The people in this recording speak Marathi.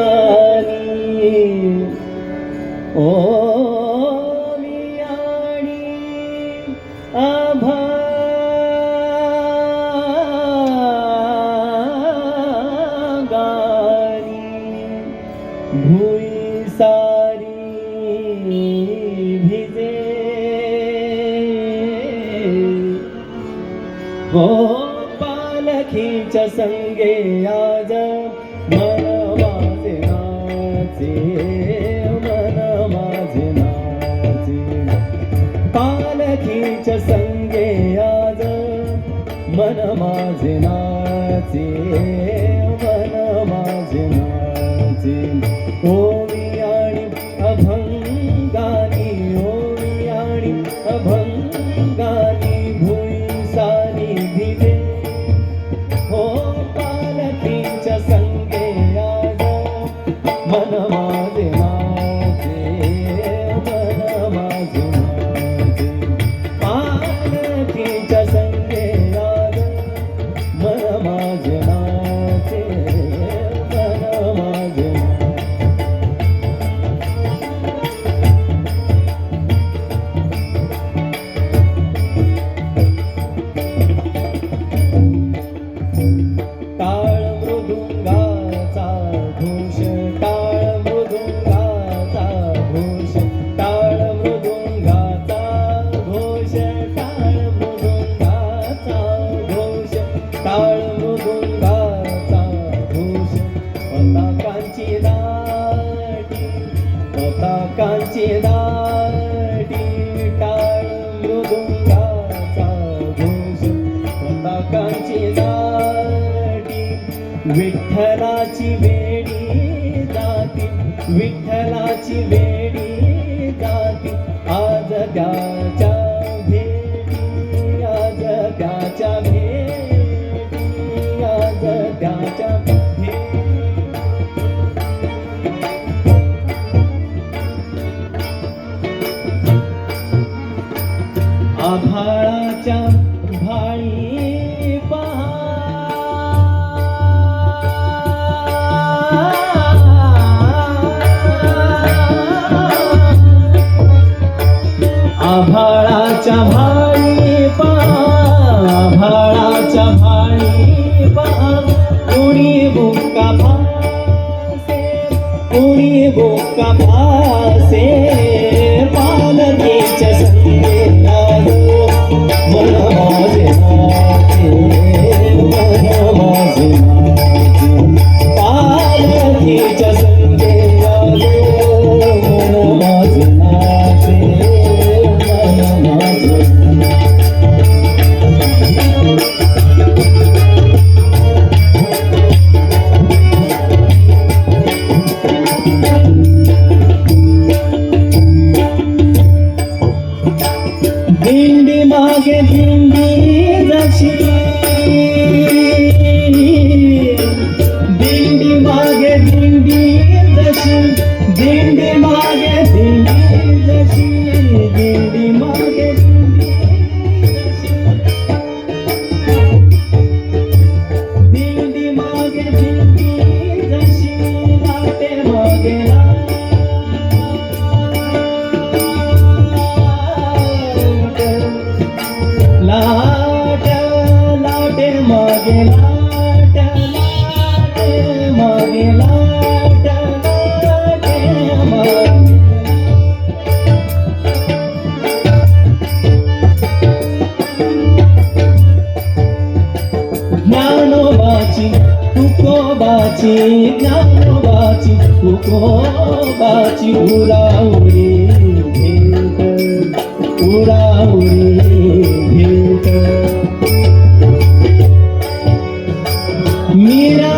अभागानी ओ मियाणी अभागानी तुमच्या संगे आज मन माझे नाचे मन माझे नाचे पालखीच्या संगे आज मन माझे नाचे मन माझे नाचे ओवी मृदुंगाचा घोष टाळ मृदुंगाचा घोष टाळ मृदुंगाचा घोष टाळ मृदुंगाचा घोष टाळ मृदुंगाचा घोष पताकांची दाटी पताकांची दाटी. विठ्ठलाची वेडी जाती विठ्ठलाची वेडी আভাড়া চাভা বাঁচি জানো বাঁচি? উকো বাঁচি উড়া উড়ি উড়া উড়ি মেরা